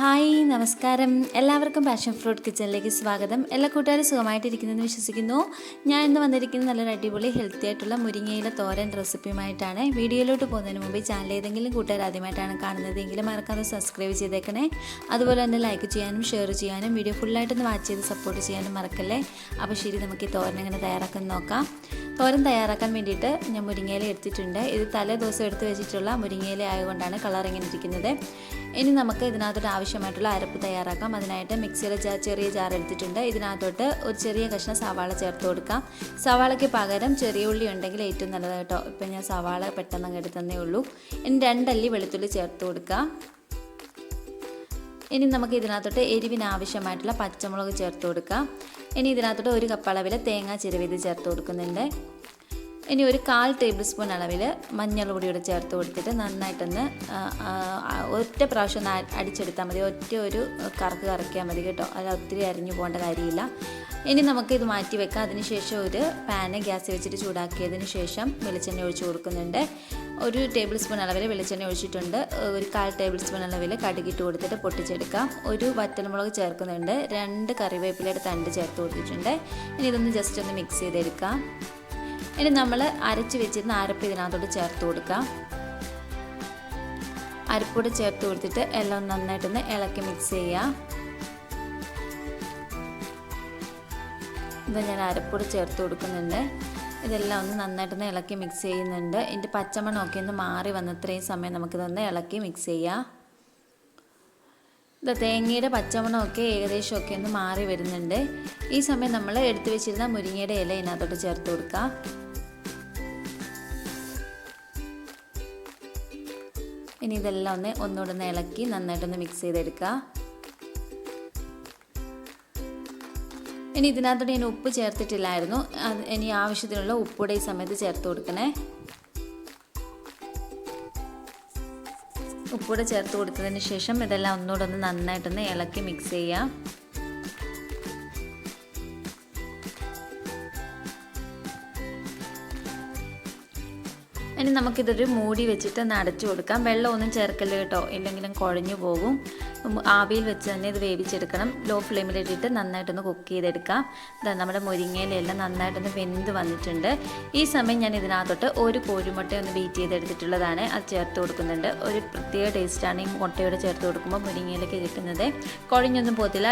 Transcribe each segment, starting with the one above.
Hi നമസ്കാരം. എല്ലാവർക്കും passion fruit കിച്ചണിലേക്ക് സ്വാഗതം. എല്ലാ കൂട്ടുകാരും സുഖമായിട്ടിരിക്കുന്നതെന്ന് വിശ്വസിക്കുന്നു. ഞാൻ ഇന്ന് വന്നിരിക്കുന്ന നല്ലൊരു അടിപൊളി ഹെൽത്തി ആയിട്ടുള്ള മുരിങ്ങയില തോരൻ റെസിപ്പിയുമായിട്ടാണ്. വീഡിയോയിലോട്ട് പോകുന്നതിന് മുമ്പ് ചാനൽ ഏതെങ്കിലും കൂട്ടുകാർ ആദ്യമായിട്ടാണ് കാണുന്നതെങ്കിൽ മറക്കാതെ സബ്സ്ക്രൈബ് ചെയ്തേക്കണേ. അതുപോലെ തന്നെ ലൈക്ക് ചെയ്യാനും ഷെയർ ചെയ്യാനും വീഡിയോ ഫുള്ളായിട്ടൊന്ന് വാച്ച് ചെയ്ത് സപ്പോർട്ട് ചെയ്യാനും മറക്കല്ലേ? അപ്പോൾ ശരി നമുക്ക് ഈ തോരൻ എങ്ങനെ തയ്യാറാക്കാൻ നോക്കാം. തോരൻ തയ്യാറാക്കാൻ വേണ്ടിയിട്ട് ഞാൻ മുരിങ്ങയില എടുത്തിട്ടുണ്ട്. ഇത് തലേ ദിവസം എടുത്ത് വെച്ചിട്ടുള്ള മുരിങ്ങയില ആയതുകൊണ്ടാണ് കളർ ഇങ്ങനെ ഇരിക്കുന്നത്. ഇനി നമുക്ക് ഇതിനകത്തോട്ട് ആവശ്യമായിട്ടുള്ള അരപ്പ് തയ്യാറാക്കാം. അതിനായിട്ട് മിക്സിയിലെ ജാ ചെറിയ ജാർ എടുത്തിട്ടുണ്ട്. ഇതിനകത്തോട്ട് ഒരു ചെറിയ കഷ്ണം സവാള ചേർത്ത് കൊടുക്കാം. സവാളയ്ക്ക് പകരം ചെറിയ ഉള്ളി ഉണ്ടെങ്കിൽ ഏറ്റവും നല്ലത് കേട്ടോ. ഇപ്പം ഞാൻ സവാള പെട്ടെന്ന് എടുത്തന്നേ ഉള്ളൂ. ഇനി രണ്ടല്ലി വെളുത്തുള്ളി ചേർത്ത് കൊടുക്കാം ഇനി നമുക്ക് ഇതിനകത്തോട്ട് എരിവിന് ആവശ്യമായിട്ടുള്ള പച്ചമുളക് ചേർത്ത് കൊടുക്കാം. ഇനി ഇതിനകത്തോട്ട് ഒരു കപ്പ് തേങ്ങ ചിരവിത് ചേർത്ത് കൊടുക്കുന്നുണ്ട്. ഇനി ഒരു കാൽ ടേബിൾ സ്പൂൺ അളവിൽ മഞ്ഞൾപൊടി കൂടെ ചേർത്ത് കൊടുത്തിട്ട് നന്നായിട്ടൊന്ന് ഒറ്റ പ്രാവശ്യം ഒന്ന് അടിച്ചെടുത്താൽ മതി. ഒറ്റ ഒരു കറക്ക് കറക്കിയാൽ മതി കേട്ടോ. അത് ഒത്തിരി അരിഞ്ഞു പോകേണ്ട കാര്യമില്ല. ഇനി നമുക്ക് ഇത് മാറ്റി വെക്കാം. അതിനുശേഷം ഒരു പാന് ഗ്യാസ് വെച്ചിട്ട് ചൂടാക്കിയതിന് ശേഷം വെളിച്ചെണ്ണ ഒഴിച്ച് കൊടുക്കുന്നുണ്ട്. ഒരു ടേബിൾ സ്പൂൺ അളവിൽ വെളിച്ചെണ്ണ ഒഴിച്ചിട്ടുണ്ട്. ഒരു കാൽ ടേബിൾ സ്പൂൺ അളവിൽ കടുകിട്ട് കൊടുത്തിട്ട് പൊട്ടിച്ചെടുക്കാം. ഒരു വറ്റൽമുളക് ചേർക്കുന്നുണ്ട്. രണ്ട് കറിവേപ്പിലയുടെ തണ്ട് ചേർത്ത് കൊടുത്തിട്ടുണ്ട്. ഇനി ഇതൊന്ന് ജസ്റ്റ് ഒന്ന് മിക്സ് ചെയ്തെടുക്കാം. ഇനി നമ്മൾ അരച്ച് വെച്ചിരുന്ന അരപ്പ് ഇതിനകത്തോട്ട് ചേർത്ത് കൊടുക്കാം. അരപ്പൊടി ചേർത്ത് കൊടുത്തിട്ട് എല്ലാം നന്നായിട്ടൊന്ന് ഇളക്കി മിക്സ് ചെയ്യാം. ഇത് ഞാൻ അരപ്പൊടി ചേർത്ത് കൊടുക്കുന്നുണ്ട്. ഇതെല്ലാം ഒന്ന് നന്നായിട്ടൊന്ന് ഇളക്കി മിക്സ് ചെയ്യുന്നുണ്ട്. ഇതിന്റെ പച്ചമണമൊക്കെ ഒന്ന് മാറി വന്നത്രയും സമയം നമുക്കിതൊന്ന് ഇളക്കി മിക്സ് ചെയ്യാം. ഇത് തേങ്ങയുടെ പച്ചമണമൊക്കെ ഏകദേശമൊക്കെ ഒന്ന് മാറി വരുന്നുണ്ട്. ഈ സമയം നമ്മൾ എടുത്തു വെച്ചിരുന്ന മുരിങ്ങയുടെ ഇല ഇതിനകത്തോട്ട് ചേർത്ത് കൊടുക്കാം. ഇനി ഇതെല്ലാം ഒന്ന് ഒന്നുകൂടെ ഒന്ന് ഇളക്കി നന്നായിട്ടൊന്ന് മിക്സ് ചെയ്തെടുക്കുക ഇനി ഇതിനകത്തോട്ട് ഞാൻ ഉപ്പ് ചേർത്തിട്ടില്ലായിരുന്നു. ഇനി ആവശ്യത്തിനുള്ള ഉപ്പൂടെ ഈ സമയത്ത് ചേർത്ത് കൊടുക്കണേ. ഉപ്പൂടെ ചേർത്ത് കൊടുത്തതിന് ശേഷം ഇതെല്ലാം ഒന്നുകൂടെ ഒന്ന് നന്നായിട്ടൊന്ന് ഇളക്കി മിക്സ് ചെയ്യാം. ഇനി നമുക്കിതൊരു മൂടി വെച്ചിട്ട് ഒന്ന് അടച്ചു കൊടുക്കാം. വെള്ളമൊന്നും ചേർക്കല്ല കേട്ടോ. ഇല്ലെങ്കിലും കുഴഞ്ഞു പോകും. ആവിയിൽ വെച്ച് തന്നെ ഇത് വേവിച്ചെടുക്കണം. ലോ ഫ്ലെയിമിലിട്ടിട്ട് നന്നായിട്ടൊന്ന് കുക്ക് ചെയ്തെടുക്കാം. ഇതാ നമ്മുടെ മുരിങ്ങയിലെല്ലാം നന്നായിട്ടൊന്ന് വെന്ത് വന്നിട്ടുണ്ട്. ഈ സമയം ഞാൻ ഇതിനകത്തോട്ട് ഒരു കോഴിമുട്ട ഒന്ന് ബീറ്റ് ചെയ്തെടുത്തിട്ടുള്ളതാണ്. അത് ചേർത്ത് കൊടുക്കുന്നുണ്ട്. ഒരു പ്രത്യേക ടേസ്റ്റാണ് ഈ മുട്ടയോടെ ചേർത്ത് കൊടുക്കുമ്പോൾ മുരിങ്ങയിലേക്ക് കിട്ടുന്നത്. കുഴഞ്ഞൊന്നും പോകത്തില്ല.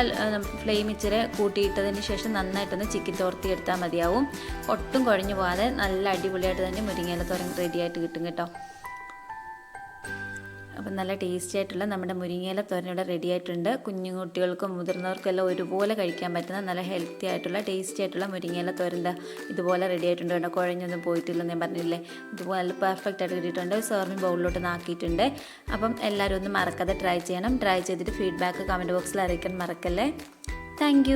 ഫ്ലെയിം ഇച്ചിരി കൂട്ടിയിട്ടതിന് ശേഷം നന്നായിട്ടൊന്ന് ചിക്കൻ തോർത്തി എടുത്താൽ മതിയാവും. ഒട്ടും കുഴഞ്ഞു പോകാതെ നല്ല അടിപൊളിയായിട്ട് തന്നെ മുരിങ്ങയില തോരൻ റെഡിയായിട്ട് കിട്ടും കേട്ടോ. അപ്പം നല്ല ടേസ്റ്റി ആയിട്ടുള്ള നമ്മുടെ മുരിങ്ങയില തോരൻ ഇവിടെ റെഡി ആയിട്ടുണ്ട്. കുഞ്ഞു കുട്ടികൾക്കും മുതിർന്നവർക്കും എല്ലാം ഒരുപോലെ കഴിക്കാൻ പറ്റുന്ന നല്ല ഹെൽത്തി ആയിട്ടുള്ള ടേസ്റ്റി ആയിട്ടുള്ള മുരിങ്ങയില തോരൻ ഇതുപോലെ റെഡി ആയിട്ടുണ്ട് കേട്ടോ കുഴഞ്ഞൊന്നും പോയിട്ടില്ല ഞാൻ പറഞ്ഞില്ലേ? ഇതുപോലെ പെർഫെക്റ്റ് ആയിട്ട് കിട്ടിയിട്ടുണ്ട്. സെർവിങ് ബൗളിലോട്ട് നാക്കിയിട്ടുണ്ട് അപ്പം എല്ലാവരും ഒന്ന് മറക്കാതെ ട്രൈ ചെയ്യണം. ട്രൈ ചെയ്തിട്ട് ഫീഡ്ബാക്ക് കമന്റ് ബോക്സിൽ അറിയിക്കാൻ മറക്കല്ലേ? താങ്ക്